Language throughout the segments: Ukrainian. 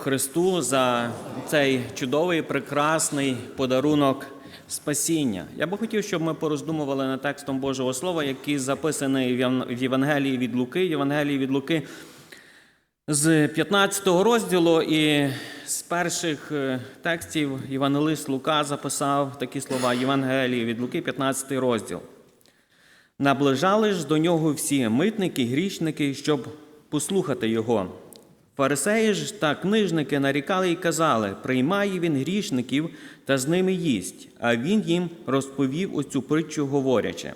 Христу за цей чудовий, прекрасний подарунок спасіння. Я би хотів, щоб ми пороздумували над текстом Божого Слова, який записаний в Євангелії від Луки. Євангелії від Луки з 15 розділу і з перших е, текстів Євангелист Лука записав такі слова Євангелії від Луки, 15 розділ. Наближали ж до нього всі митники, грішники, щоб послухати його. Фарисеї ж та книжники нарікали і казали: приймає він грішників та з ними їсть. А він їм розповів оцю притчу, говорячи.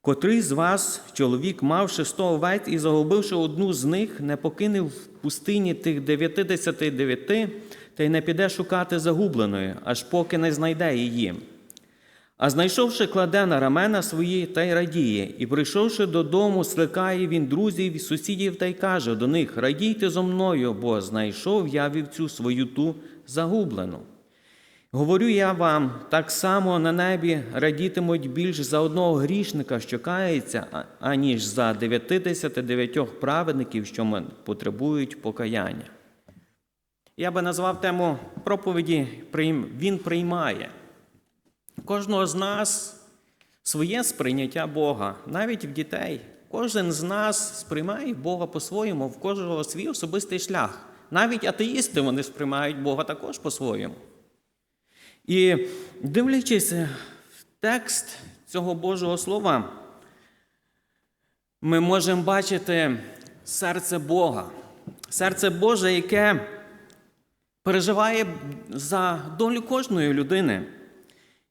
Котрий з вас, чоловік, мавши сто овець і загубивши одну з них, не покине в пустині тих дев'ятидесяти дев'яти, та й не піде шукати загубленої, аж поки не знайде її. А знайшовши, кладе на рамена свої та й радіє, і прийшовши додому, скликає він друзів і сусідів та й каже до них: Радійте зо мною, бо знайшов я вівцю свою ту загублену. Говорю я вам, так само на небі радітимуть більш за одного грішника, що кається, аніж за 99 праведників, що потребують покаяння. Я би назвав тему проповіді «Прийм- Він приймає. Кожного з нас своє сприйняття Бога, навіть в дітей. Кожен з нас сприймає Бога по-своєму, в кожного свій особистий шлях. Навіть атеїсти вони сприймають Бога також по-своєму. І дивлячись в текст цього Божого Слова, ми можемо бачити серце Бога, серце Боже, яке переживає за долю кожної людини.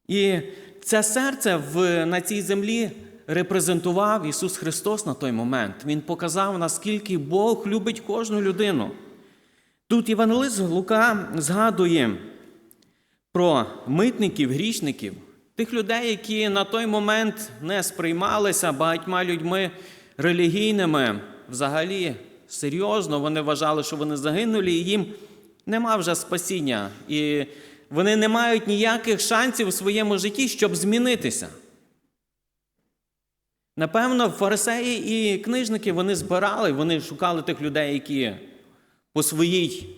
І це серце в, на цій землі репрезентував Ісус Христос на той момент. Він показав, наскільки Бог любить кожну людину. Тут Євангелист Лука згадує про митників, грішників, тих людей, які на той момент не сприймалися багатьма людьми релігійними, взагалі серйозно вони вважали, що вони загинули, і їм нема вже спасіння. І вони не мають ніяких шансів у своєму житті, щоб змінитися. Напевно, фарисеї і книжники вони збирали, вони шукали тих людей, які по своїй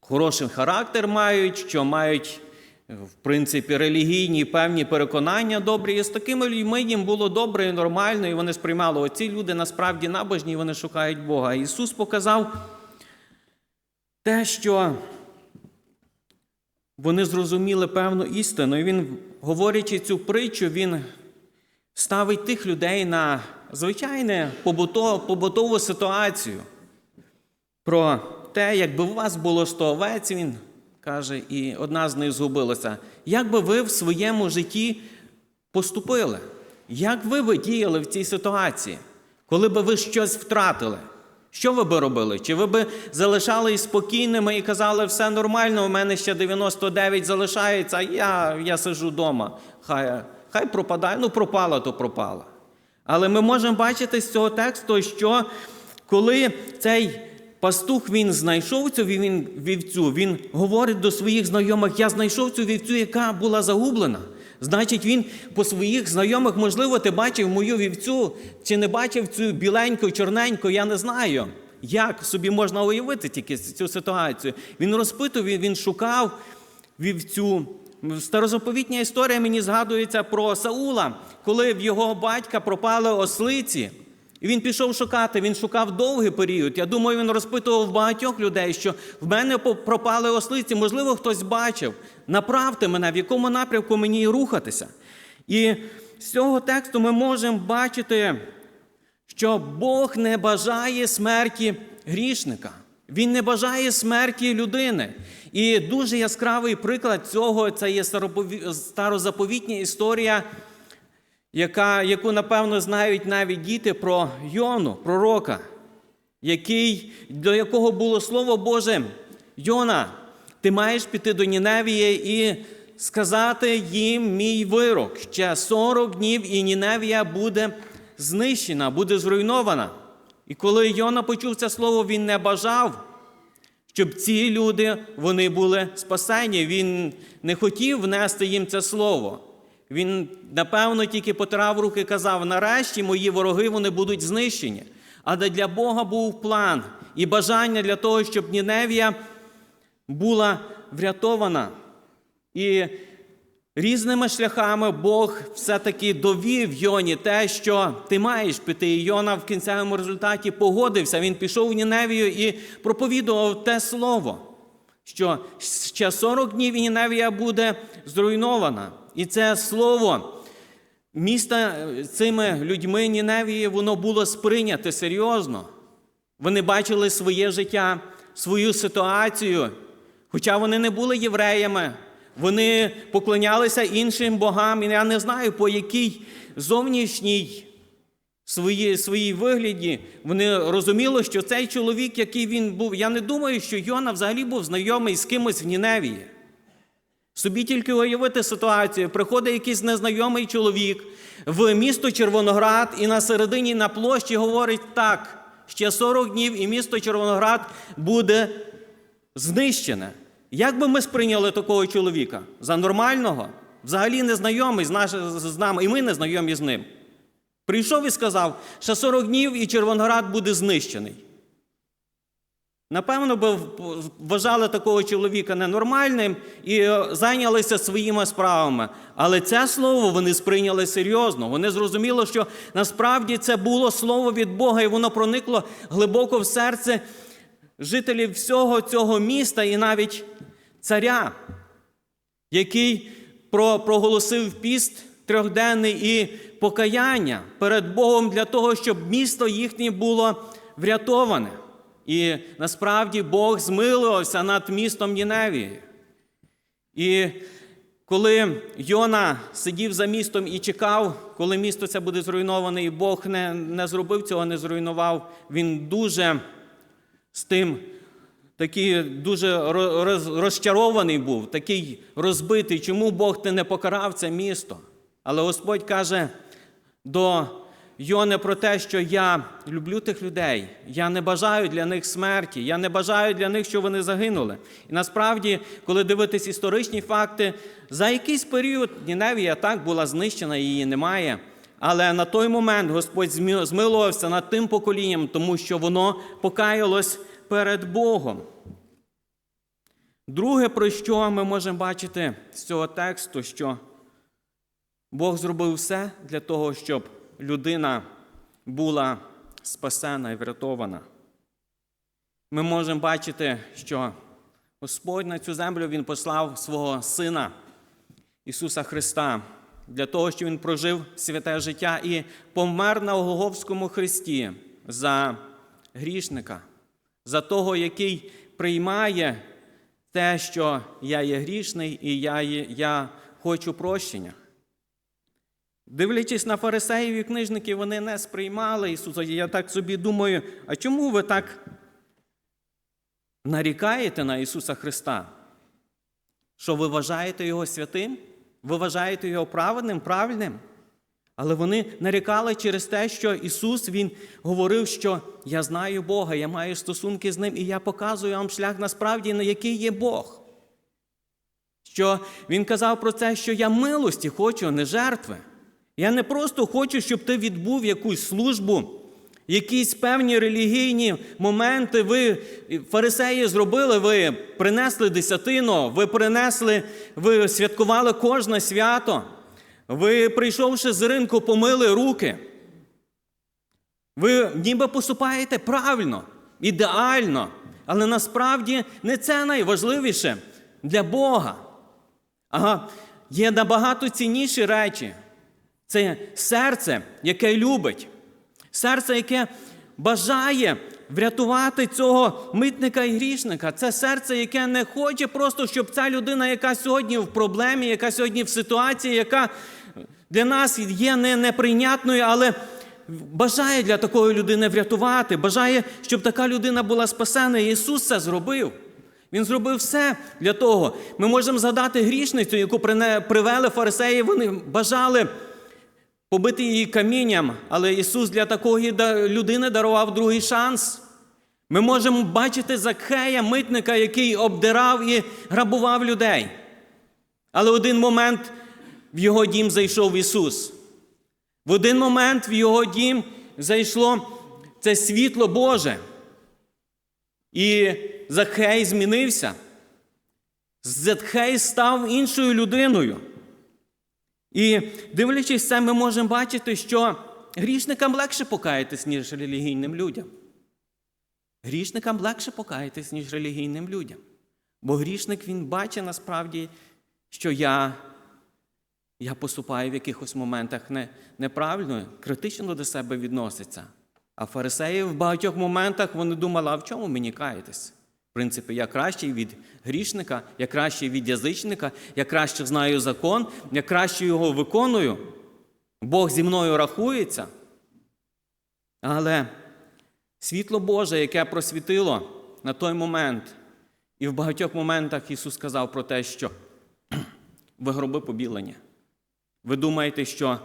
хороший характер мають, що мають, в принципі, релігійні певні переконання добрі. І з такими людьми їм було добре і нормально, і вони сприймали, оці люди насправді набожні, вони шукають Бога. Ісус показав те, що вони зрозуміли певну істину. І Він, говорячи цю притчу, він ставить тих людей на звичайну побутову, ситуацію. Про те, якби у вас було 100 овець, він каже, і одна з них згубилася. Як би ви в своєму житті поступили? Як ви би діяли в цій ситуації, коли би ви щось втратили? Що ви би робили? Чи ви би залишались спокійними і казали, все нормально, у мене ще 99 залишається, а я, я сижу вдома. Хай, хай пропадає, ну пропала, то пропала. Але ми можемо бачити з цього тексту, що коли цей пастух він знайшов цю вівцю, він говорить до своїх знайомих: я знайшов цю вівцю, яка була загублена. Значить, він по своїх знайомих, можливо, ти бачив мою вівцю, чи не бачив цю біленьку, чорненьку, я не знаю. Як собі можна уявити тільки цю ситуацію? Він розпитував, він- шукав вівцю. Старозаповітня історія мені згадується про Саула, коли в його батька пропали ослиці. І він пішов шукати, він шукав довгий період. Я думаю, він розпитував багатьох людей, що в мене пропали ослиці, можливо, хтось бачив. Направте мене, в якому напрямку мені рухатися. І з цього тексту ми можемо бачити, що Бог не бажає смерті грішника. Він не бажає смерті людини. І дуже яскравий приклад цього це є старозаповітня історія яка, яку, напевно, знають навіть діти про Йону, пророка, який, до якого було Слово Боже, Йона, ти маєш піти до Ніневії і сказати їм мій вирок. Ще 40 днів і Ніневія буде знищена, буде зруйнована. І коли Йона почув це слово, він не бажав, щоб ці люди вони були спасені. Він не хотів внести їм це слово. Він, напевно, тільки потирав руки казав: нарешті мої вороги вони будуть знищені. Але для Бога був план і бажання для того, щоб Ніневія була врятована. І різними шляхами Бог все-таки довів Йоні те, що ти маєш піти. І Йона в кінцевому результаті погодився. Він пішов в Ніневію і проповідував те слово, що ще 40 днів і Ніневія буде зруйнована. І це слово міста цими людьми Ніневії, воно було сприйняте серйозно. Вони бачили своє життя, свою ситуацію, хоча вони не були євреями, вони поклонялися іншим богам, і я не знаю, по якій зовнішній своїй, своїй вигляді вони розуміли, що цей чоловік, який він був, я не думаю, що Йона взагалі був знайомий з кимось в Ніневії. Собі тільки уявити ситуацію, приходить якийсь незнайомий чоловік в місто Червоноград і на середині на площі говорить так, ще 40 днів і місто Червоноград буде знищене. Як би ми сприйняли такого чоловіка? За нормального? Взагалі незнайомий з, наш, з нами, і ми не знайомі з ним. Прийшов і сказав, що 40 днів і Червоноград буде знищений. Напевно, би вважали такого чоловіка ненормальним і е, зайнялися своїми справами. Але це слово вони сприйняли серйозно. Вони зрозуміли, що насправді це було слово від Бога, і воно проникло глибоко в серце жителів всього цього міста і навіть царя, який проголосив піст трьохденний і покаяння перед Богом для того, щоб місто їхнє було врятоване. І насправді Бог змилувався над містом Ніневії. І коли Йона сидів за містом і чекав, коли місто це буде зруйноване, і Бог не, не зробив цього, не зруйнував, він дуже з тим такий дуже розчарований був, такий розбитий, чому Бог ти не покарав це місто. Але Господь каже до Йони про те, що я люблю тих людей, я не бажаю для них смерті, я не бажаю для них, щоб вони загинули. І насправді, коли дивитись історичні факти, за якийсь період Ніневія так була знищена, її немає. Але на той момент Господь змилувався над тим поколінням, тому що воно покаялось перед Богом. Друге, про що ми можемо бачити з цього тексту, що Бог зробив все для того, щоб людина була спасена і врятована. Ми можемо бачити, що Господь на цю землю Він послав свого Сина Ісуса Христа для того, щоб Він прожив святе життя і помер на Голговському Христі за грішника, за того, який приймає те, що я є грішний і я, є, я хочу прощення. Дивлячись на фарисеїв і книжників, вони не сприймали Ісуса. Я так собі думаю, а чому ви так нарікаєте на Ісуса Христа? Що ви вважаєте Його святим? Ви вважаєте Його праведним, правильним? Але вони нарікали через те, що Ісус Він говорив, що я знаю Бога, я маю стосунки з Ним, і я показую вам шлях насправді, на який є Бог. Що Він казав про це, що я милості хочу, а не жертви. Я не просто хочу, щоб ти відбув якусь службу, якісь певні релігійні моменти. Ви фарисеї зробили, ви принесли десятину, ви принесли, ви святкували кожне свято. Ви, прийшовши з ринку, помили руки. Ви ніби поступаєте правильно, ідеально, але насправді не це найважливіше для Бога. Ага, є набагато цінніші речі. Це серце, яке любить, серце, яке бажає врятувати цього митника і грішника. Це серце, яке не хоче просто, щоб ця людина, яка сьогодні в проблемі, яка сьогодні в ситуації, яка для нас є не неприйнятною, але бажає для такої людини врятувати, бажає, щоб така людина була спасена. Ісус це зробив. Він зробив все для того. Ми можемо згадати грішницю, яку привели фарисеї, вони бажали побити її камінням, але Ісус для такої людини дарував другий шанс. Ми можемо бачити Закхея, митника, який обдирав і грабував людей. Але в один момент в його дім зайшов Ісус. В один момент в його дім зайшло це світло Боже. І Захей змінився. Зетхей став іншою людиною. І дивлячись це, ми можемо бачити, що грішникам легше покаятись, ніж релігійним людям. Грішникам легше покаятись, ніж релігійним людям. Бо грішник він бачить насправді, що я, я поступаю в якихось моментах не, неправильно, критично до себе відноситься. А фарисеї в багатьох моментах вони думали, а в чому мені каятись? Принципі, я кращий від грішника, я кращий від язичника, я краще знаю закон, я краще його виконую. Бог зі мною рахується. Але світло Боже, яке просвітило на той момент, і в багатьох моментах Ісус сказав про те, що ви гроби побілені. Ви думаєте, що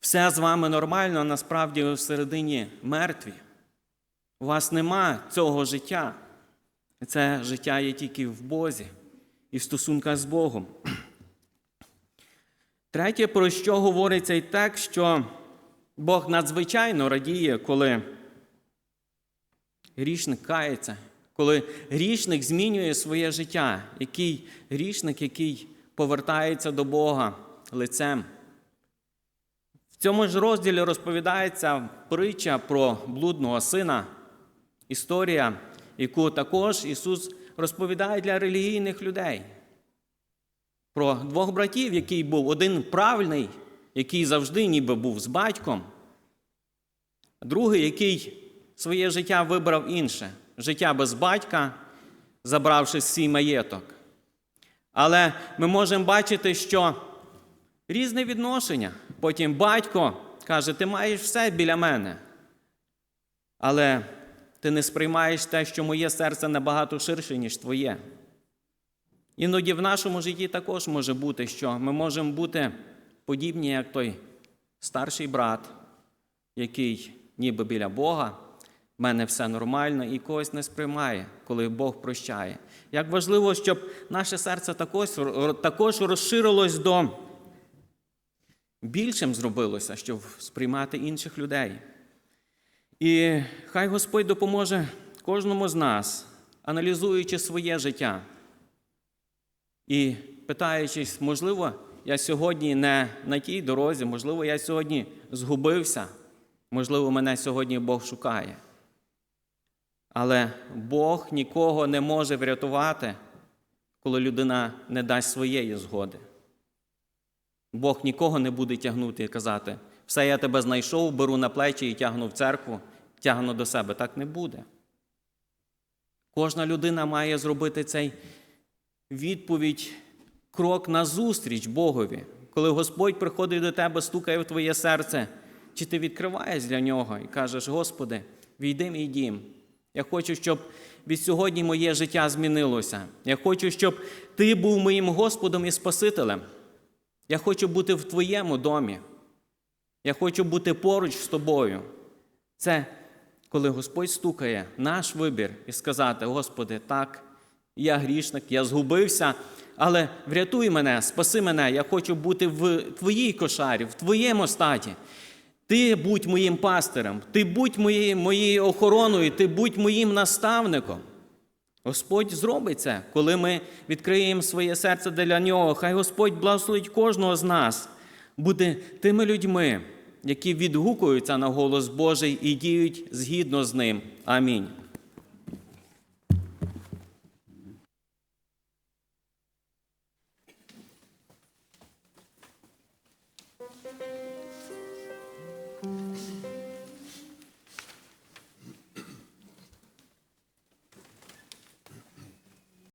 все з вами нормально, а насправді ви всередині мертві. У вас нема цього життя. Це життя є тільки в Бозі і в стосунках з Богом. Третє, про що говорить цей текст, що Бог надзвичайно радіє, коли грішник кається, коли грішник змінює своє життя, який грішник, який повертається до Бога лицем. В цьому ж розділі розповідається притча про блудного сина, історія, яку також Ісус розповідає для релігійних людей. Про двох братів, який був один правильний, який завжди ніби був з батьком, другий, який своє життя вибрав інше життя без батька, забравши свій маєток. Але ми можемо бачити, що різне відношення. Потім батько каже, ти маєш все біля мене. Але ти не сприймаєш те, що моє серце набагато ширше, ніж твоє. Іноді в нашому житті також може бути, що ми можемо бути подібні, як той старший брат, який ніби біля Бога, в мене все нормально і когось не сприймає, коли Бог прощає. Як важливо, щоб наше серце також, також розширилось до більшим зробилося, щоб сприймати інших людей. І хай Господь допоможе кожному з нас, аналізуючи своє життя і питаючись, можливо, я сьогодні не на тій дорозі, можливо, я сьогодні згубився, можливо, мене сьогодні Бог шукає. Але Бог нікого не може врятувати, коли людина не дасть своєї згоди. Бог нікого не буде тягнути і казати, все я тебе знайшов, беру на плечі і тягну в церкву, тягну до себе. Так не буде. Кожна людина має зробити цей відповідь, крок назустріч Богові. Коли Господь приходить до тебе, стукає в твоє серце, чи ти відкриваєш для нього і кажеш, Господи, війди мій дім. Я хочу, щоб від сьогодні моє життя змінилося. Я хочу, щоб Ти був моїм Господом і Спасителем. Я хочу бути в Твоєму домі. Я хочу бути поруч з тобою. Це коли Господь стукає наш вибір і сказати: Господи, так, я грішник, я згубився, але врятуй мене, спаси мене, я хочу бути в Твоїй кошарі, в Твоєму статі. Ти будь моїм пастирем, ти будь моєю, моєю охороною, ти будь моїм наставником. Господь зробить це, коли ми відкриємо своє серце для нього. Хай Господь благословить кожного з нас бути тими людьми, які відгукуються на голос Божий і діють згідно з ним. Амінь.